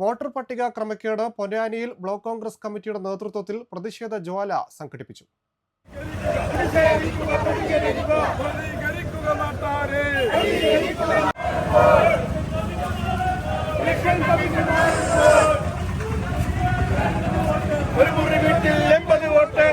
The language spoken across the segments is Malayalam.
വോട്ടർ പട്ടിക ക്രമക്കേട് പൊന്നാനിയിൽ ബ്ലോക്ക് കോൺഗ്രസ് കമ്മിറ്റിയുടെ നേതൃത്വത്തിൽ പ്രതിഷേധ ജ്വാല സംഘടിപ്പിച്ചു. വോട്ട്.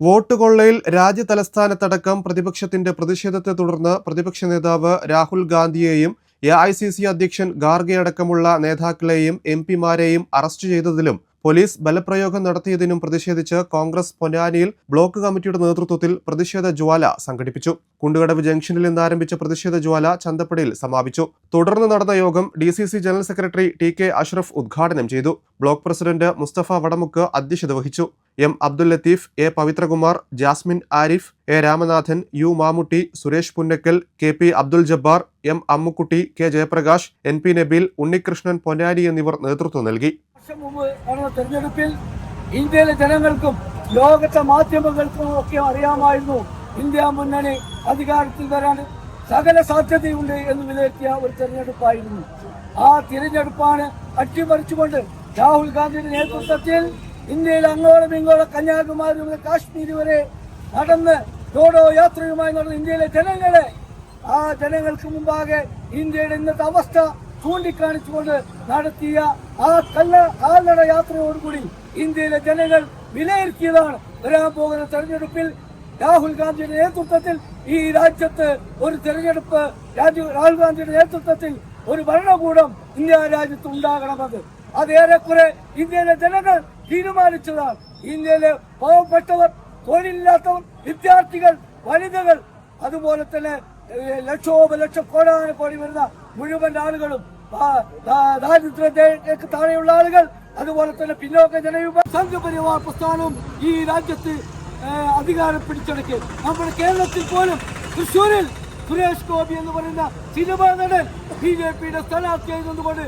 വോട്ട് കൊള്ളയിൽ രാജ്യതലസ്ഥാനത്തടക്കം പ്രതിപക്ഷത്തിന്റെ പ്രതിഷേധത്തെ തുടർന്ന് പ്രതിപക്ഷ നേതാവ് രാഹുൽ ഗാന്ധിയെയും എ ഐ സി സി അധ്യക്ഷൻ ഖാർഗെ അടക്കമുള്ള നേതാക്കളെയും എം പിമാരെയും അറസ്റ്റ് ചെയ്തതിലും പോലീസ് ബലപ്രയോഗം നടത്തിയതിനും പ്രതിഷേധിച്ച് കോൺഗ്രസ് പൊന്നാനിയിൽ ബ്ലോക്ക് കമ്മിറ്റിയുടെ നേതൃത്വത്തിൽ പ്രതിഷേധ ജ്വാല സംഘടിപ്പിച്ചു. കുണ്ടുകടവ് ജംഗ്ഷനിൽ നിന്ന് ആരംഭിച്ച പ്രതിഷേധ ജ്വാല ചന്തപ്പടിയിൽ സമാപിച്ചു. തുടർന്ന് നടന്ന യോഗം D general secretary T K Ashraf ഉദ്ഘാടനം ചെയ്തു. ബ്ലോക്ക് പ്രസിഡന്റ് മുസ്തഫ വടമുക്ക് അധ്യക്ഷത വഹിച്ചു. M Abdul Latheef A Pavithrakumar Jasmine Arif A Ramanathan U Mammutty Suresh Punnakkal K P Abdul Jabbar M Ammukutty K Jayaprakash N P Nabeel Unnikrishnan Ponnani എന്നിവർ നേതൃത്വം നൽകി. വർഷം മുമ്പ് നടന്ന തെരഞ്ഞെടുപ്പിൽ ഇന്ത്യയിലെ ജനങ്ങൾക്കും ലോകത്തെ മാധ്യമങ്ങൾക്കും ഒക്കെ അറിയാമായിരുന്നു ഇന്ത്യ മുന്നണി അധികാരത്തിൽ വരാൻ സകല സാധ്യതയുണ്ട് എന്ന് വിലയിരുത്തിയ ഒരു തെരഞ്ഞെടുപ്പായിരുന്നു. ആ തിരഞ്ഞെടുപ്പാണ് അട്ടിമറിച്ചുകൊണ്ട് രാഹുൽ ഗാന്ധിയുടെ നേതൃത്വത്തിൽ ഇന്ത്യയിൽ അങ്ങോളം ഇങ്ങോളം കന്യാകുമാരി മുതൽ കാശ്മീർ വരെ നടന്ന് ഡോഡോ യാത്രയുമായി നടന്ന ഇന്ത്യയിലെ ജനങ്ങളെ ആ ജനങ്ങൾക്ക് മുമ്പാകെ ഇന്ത്യയുടെ ഇന്നത്തെ അവസ്ഥ ചൂണ്ടിക്കാണിച്ചുകൊണ്ട് നടത്തിയ ആ കല്ല കാൽനട യാത്രയോടുകൂടി ഇന്ത്യയിലെ ജനങ്ങൾ വിലയിരുത്തിയതാണ് വരാൻ പോകുന്ന തെരഞ്ഞെടുപ്പിൽ രാഹുൽ ഗാന്ധിയുടെ നേതൃത്വത്തിൽ ഈ രാജ്യത്ത് ഒരു തെരഞ്ഞെടുപ്പ് രാഹുൽ ഗാന്ധിയുടെ നേതൃത്വത്തിൽ ഒരു ഭരണകൂടം ഇന്ത്യ രാജ്യത്ത് ഉണ്ടാകണമെന്ന്. അത് ഏറെക്കുറെ ഇന്ത്യയിലെ ജനങ്ങൾ തീരുമാനിച്ചതാണ്. ഇന്ത്യയിലെ പാവപ്പെട്ടവർ തൊഴിലില്ലാത്തവർ വിദ്യാർത്ഥികൾ വനിതകൾ അതുപോലെ തന്നെ ലക്ഷോപലക്ഷം കോടാന കോടി വരുന്ന മുഴുവൻ ആളുകളും ആ, ദാ- ദാരിദ്ര്യത്തിലേക്ക് താഴെയുള്ള ആളുകൾ അതുപോലെ തന്നെ പിന്നോക്ക ജനവിഭാഗം സംഘപരിവാർ പ്രസ്ഥാനവും ഈ രാജ്യത്ത് അധികാരം പിടിച്ചെടുക്കുക നമ്മുടെ കേരളത്തിൽ പോലും തൃശ്ശൂരിൽ സുരേഷ് ഗോപി എന്ന് പറയുന്ന സിനിമാ നടൻ ബി ജെ പിയുടെ സ്ഥാനാർത്ഥിയായി നിന്നുകൊണ്ട്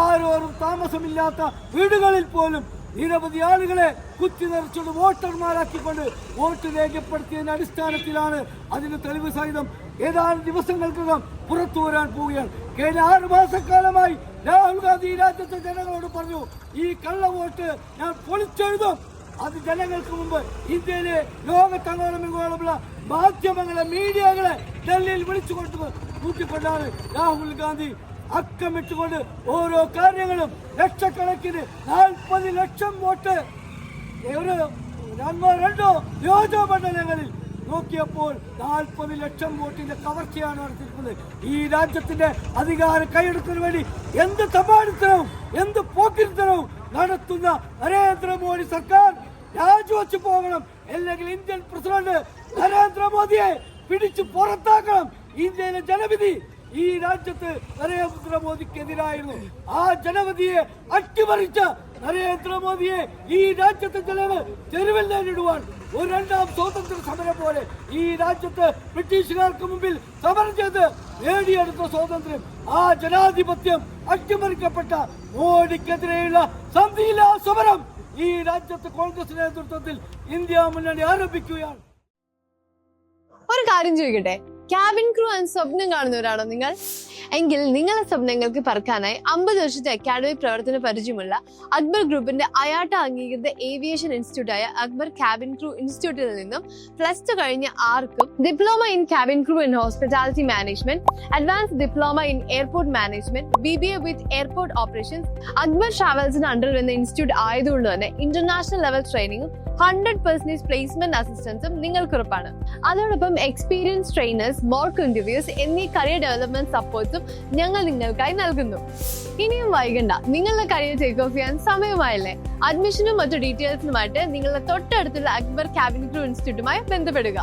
ആരോരും താമസമില്ലാത്ത വീടുകളിൽ പോലും നിരവധി ആളുകളെ കുത്തി നിറച്ചുകൊണ്ട് വോട്ടർമാരാക്കിക്കൊണ്ട് വോട്ട് രേഖപ്പെടുത്തിയതിന്റെ അടിസ്ഥാനത്തിലാണ് അതിന് തെളിവ് സഹിതം ഏതാനും ദിവസങ്ങൾക്കകം പുറത്തു വരാൻ പോവുകയാണ്. കഴിഞ്ഞ ആറ് മാസക്കാലമായി രാഹുൽ ഗാന്ധി രാജ്യത്തെ ജനങ്ങളോട് പറഞ്ഞു ഈ കള്ള വോട്ട് ഞാൻ പൊളിച്ചെഴുതും. അത് ജനങ്ങൾക്ക് മുമ്പ് ഇന്ത്യയിലെ ലോകത്തങ്ങോളം മാധ്യമങ്ങളെ മീഡിയകളെ ഡൽഹിയിൽ വിളിച്ചു കൊണ്ട് കൂട്ടിക്കൊണ്ടാണ് രാഹുൽ ഗാന്ധി അക്കമിട്ടുകൊണ്ട് ഓരോ കാര്യങ്ങളും ലക്ഷക്കണക്കിന് നാൽപ്പത് ലക്ഷം വോട്ട്. ഒരു രണ്ടോ രണ്ടോ നിയോജകമണ്ഡലങ്ങളിൽ നോക്കിയപ്പോൾ നാൽപ്പത് ലക്ഷം വോട്ടിന്റെ കവർച്ചയാണ് നടത്തിയിരിക്കുന്നത്. ഈ രാജ്യത്തിന്റെ അധികാരം കൈയെടുക്കുന്നതിന് വേണ്ടി എന്ത് തപാടിത്തരവും എന്ത് പോക്കിരിത്തരവും നടത്തുന്ന നരേന്ദ്രമോദി സർക്കാർ രാജിവെച്ചു പോകണം. അല്ലെങ്കിൽ ഇന്ത്യൻ പ്രസിഡന്റ് നരേന്ദ്രമോദിയെ പിടിച്ചു പുറത്താക്കണം. ഇന്ത്യയിലെ ജനവിധി ഈ രാജ്യത്ത് നരേന്ദ്രമോദിക്കെതിരായിരുന്നു. ആ ജനവധിയെ അട്ടിമറിച്ച നരേന്ദ്രമോദിയെ ഈ രാജ്യത്തെ ജനങ്ങൾ തെരുവിൽ നേരിടുവാൻ ഒരു രണ്ടാം സ്വാതന്ത്ര്യ സമരം പോലെ ഈ രാജ്യത്ത് ബ്രിട്ടീഷുകാർക്ക് മുമ്പിൽ സമരം ചെയ്ത് നേടിയെടുത്ത സ്വാതന്ത്ര്യം ആ ജനാധിപത്യം അട്ടിമറിക്കപ്പെട്ട മോഡിക്കെതിരെയുള്ള സന്ധിയില്ലാ സമരം ഈ രാജ്യത്ത് കോൺഗ്രസ് നേതൃത്വത്തിൽ ഇന്ത്യ മുന്നണി ആരംഭിക്കുകയാണ്. ഒരു കാര്യം ചോദിക്കട്ടെ? ക്യാബിൻ ക്രൂ ആൻഡ് സ്വപ്നം കാണുന്നവരാണോ നിങ്ങൾ. എങ്കിൽ നിങ്ങളുടെ സ്വപ്നങ്ങൾക്ക് പറക്കാനായി അമ്പത് വർഷത്തെ അക്കാഡമി പ്രവർത്തന പരിചയമുള്ള അക്ബർ ഗ്രൂപ്പിന്റെ അയാട്ട അംഗീകൃത ഏവിയേഷൻ ഇൻസ്റ്റിറ്റ്യൂട്ടായ അക്ബർ ക്യാബിൻ ക്രൂ ഇൻസ്റ്റിറ്റ്യൂട്ടിൽ നിന്നും പ്ലസ് ടു കഴിഞ്ഞ ആർക്കും diploma in cabin crew in hospitality management advance diploma in airport management B B A with airport operations Akbar ട്രാവൽസിന് under വരുന്ന ഇൻസ്റ്റിറ്റ്യൂട്ട് ആയതുകൊണ്ട് തന്നെ ഇന്റർനാഷണൽ ലെവൽ ട്രെയിനിങ്ങും ഹൺഡ്രഡ് പെർസെന്റേജ് പ്ലേസ്മെന്റ് അസിസ്റ്റൻസും നിങ്ങൾക്ക് ഉറപ്പാണ് അതോടൊപ്പം എക്സ്പീരിയൻസ് ട്രെയിനേഴ്സ് മോർക്ക് ഇന്റർവ്യൂസ് എന്നീ കരിയർ ഡെവലപ്മെന്റ് സപ്പോർട്ട്സും ഞങ്ങൾ നിങ്ങൾക്കായി നൽകുന്നു. ഇനിയും വൈകണ്ട. നിങ്ങളുടെ കരിയർ ടേക്ക് ഓഫ് ചെയ്യാൻ സമയമായല്ലേ? അഡ്മിഷനും മറ്റു ഡീറ്റെയിൽസിനുമായിട്ട് നിങ്ങളുടെ തൊട്ടടുത്തുള്ള അക്ബർ കാബിൻ ഇൻസ്റ്റിറ്റ്യൂട്ടുമായി ബന്ധപ്പെടുക.